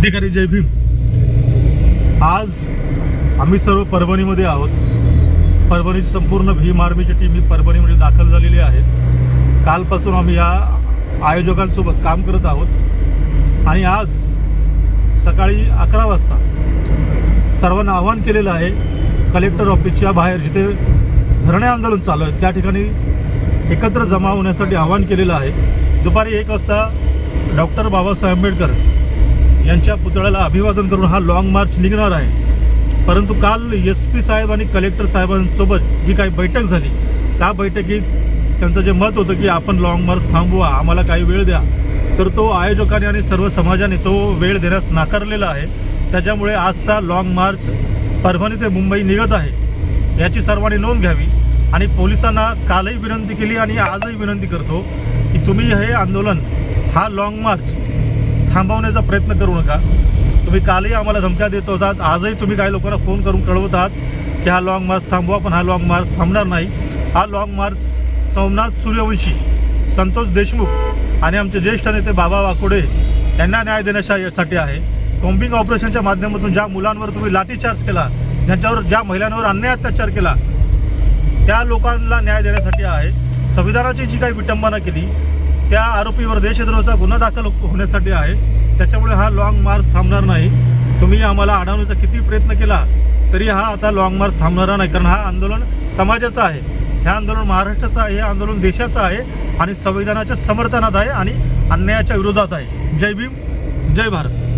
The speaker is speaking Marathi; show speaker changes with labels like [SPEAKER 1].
[SPEAKER 1] क्रांतिकारी जय भीम. आज आम्ही सर्व परभणीमध्ये आहोत. परभणीची संपूर्ण भीम आर्मीची टीम ही परभणीमध्ये दाखल झालेली आहे कालपासून आम्ही या आयोजकांसोबत काम करत आहोत. आणि आज सकाळी अकरा वाजता सर्वांना आवाहन केलेलं आहे कलेक्टर ऑफिसच्या बाहेर जिथे धरणे आंदोलन चालू आहे त्या ठिकाणी एकत्र जमा होण्यासाठी आवाहन केलेलं आहे. दुपारी एक वाजता डॉक्टर बाबासाहेब आंबेडकर यांच्या पुतळ्याला अभिवादन करून हा लाँग मार्च निघणार आहे. परंतु काल एस पी साहेब आणि कलेक्टर साहेबांसोबत जी काही बैठक झाली त्या बैठकीत त्यांचं जे मत होतं की आपण लाँग मार्च थांबवा आम्हाला काही वेळ द्या तर तो आयोजकांनी आणि सर्व समाजाने तो वेळ देण्यास नाकारलेला आहे. त्याच्यामुळे आजचा लाँग मार्च परभणी ते मुंबई निघत आहे याची सर्वांनी नोंद घ्यावी. आणि पोलिसांना कालही विनंती केली आणि आजही विनंती करतो की तुम्ही हे आंदोलन हा लाँग मार्च थांबवण्याचा प्रयत्न करू नका. तुम्ही कालही आम्हाला धमक्या देत होतात. आजही तुम्ही काही लोकांना फोन करून कळवत आहात की हा लाँग मार्च थांबवा पण हा लाँग मार्च थांबणार नाही. हा लाँग मार्च सोमनाथ सूर्यवंशी संतोष देशमुख आणि आमचे ज्येष्ठ नेते बाबा वाकोडे यांना न्याय देण्यासाठी आहे. कॉम्बिंग ऑपरेशनच्या माध्यमातून ज्या मुलांवर तुम्ही लाठीचार्ज केला ज्यांच्यावर ज्या महिलांवर अन्याय अत्याचार केला त्या लोकांना न्याय देण्यासाठी आहे. संविधानाची जी काही विटंबना केली त्या आरोपीवर देशद्रोहाचा गुन्हा दाखल होण्यासाठी आहे. त्याच्यामुळे हा लाँग मार्च थांबणार नाही. तुम्ही आम्हाला अडवण्याचा किती प्रयत्न केला तरी हा आता लाँग मार्च थांबणारा नाही. कारण हा आंदोलन समाजाचं आहे. हे आंदोलन महाराष्ट्राचं आहे हे आंदोलन देशाचं आहे आणि संविधानाच्या समर्थनात आहे आणि अन्यायाच्या विरोधात आहे. जय भीम जय भारत.